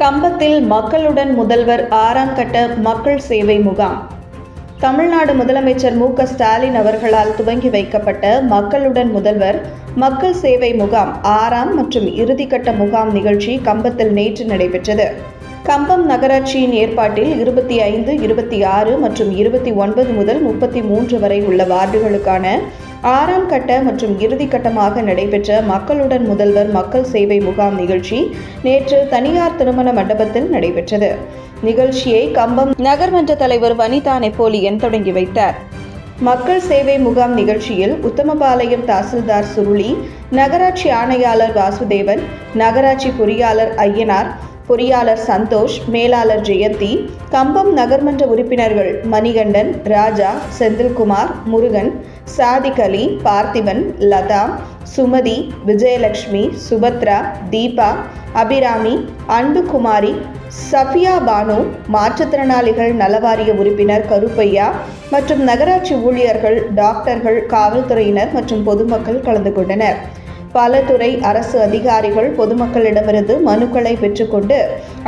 கம்பத்தில் மக்களுடன் முதல்வர் ஆறாம் கட்ட மக்கள் சேவை முகாம். தமிழ்நாடு முதலமைச்சர் மு ஸ்டாலின் அவர்களால் துவங்கி வைக்கப்பட்ட மக்களுடன் முதல்வர் மக்கள் சேவை முகாம் ஆறாம் மற்றும் இறுதிக்கட்ட முகாம் நிகழ்ச்சி கம்பத்தில் நேற்று நடைபெற்றது. கம்பம் நகராட்சியின் ஏற்பாட்டில் இருபத்தி ஐந்து இருபத்தி ஆறு மற்றும் இருபத்தி ஒன்பது முதல் முப்பத்தி மூன்று வரை உள்ள வார்டுகளுக்கான ஆறாம் கட்ட மற்றும் இறுதிக்கட்டமாக நடைபெற்ற மக்களுடன் முதல்வர் மக்கள் சேவை முகாம் நிகழ்ச்சி நேற்று தனியார் திருமண மண்டபத்தில் நடைபெற்றது. நிகழ்ச்சியை கம்பம் நகர்மன்ற தலைவர் வனிதா நெப்போலியன் தொடங்கி வைத்தார். மக்கள் சேவை முகாம் நிகழ்ச்சியில் உத்தமபாளையம் தாசில்தார் சுருளி நகராட்சி ஆணையாளர் வாசுதேவன் நகராட்சி பொறியாளர் ஐயனார் பொறியாளர் சந்தோஷ் மேலாளர் ஜெயந்தி கம்பம் நகர்மன்ற உறுப்பினர்கள் மணிகண்டன் ராஜா செந்தில்குமார் முருகன் சாதிக் அலி பார்த்திபன் லதா சுமதி விஜயலட்சுமி சுபத்ரா தீபா அபிராமி அன்புகுமாரி சஃபியா பானு மாற்றுத்திறனாளிகள் நலவாரிய உறுப்பினர் கருப்பையா மற்றும் நகராட்சி ஊழியர்கள் டாக்டர்கள் காவல்துறையினர் மற்றும் பொதுமக்கள் கலந்து கொண்டனர். பல துறை அரசு அதிகாரிகள் பொதுமக்களிடமிருந்து மனுக்களை பெற்றுக்கொண்டு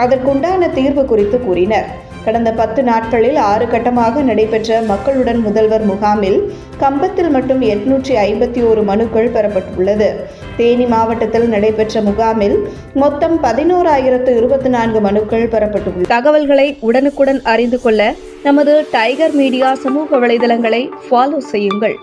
அதற்குண்டான தீர்வு குறித்து கூறினர். கடந்த பத்து நாட்களில் ஆறு கட்டமாக நடைபெற்ற மக்களுடன் முதல்வர் முகாமில் கம்பத்தில் மட்டும் எட்நூற்றி ஐம்பத்தி ஓரு மனுக்கள் பெறப்பட்டுள்ளது. தேனி மாவட்டத்தில் நடைபெற்ற முகாமில் மொத்தம் பதினோராயிரத்து இருபத்தி நான்கு மனுக்கள் பெறப்பட்டுள்ளது தகவல்களை உடனுக்குடன் அறிந்து கொள்ள நமது டைகர் மீடியா சமூக வலைதளங்களை ஃபாலோ செய்யுங்கள்.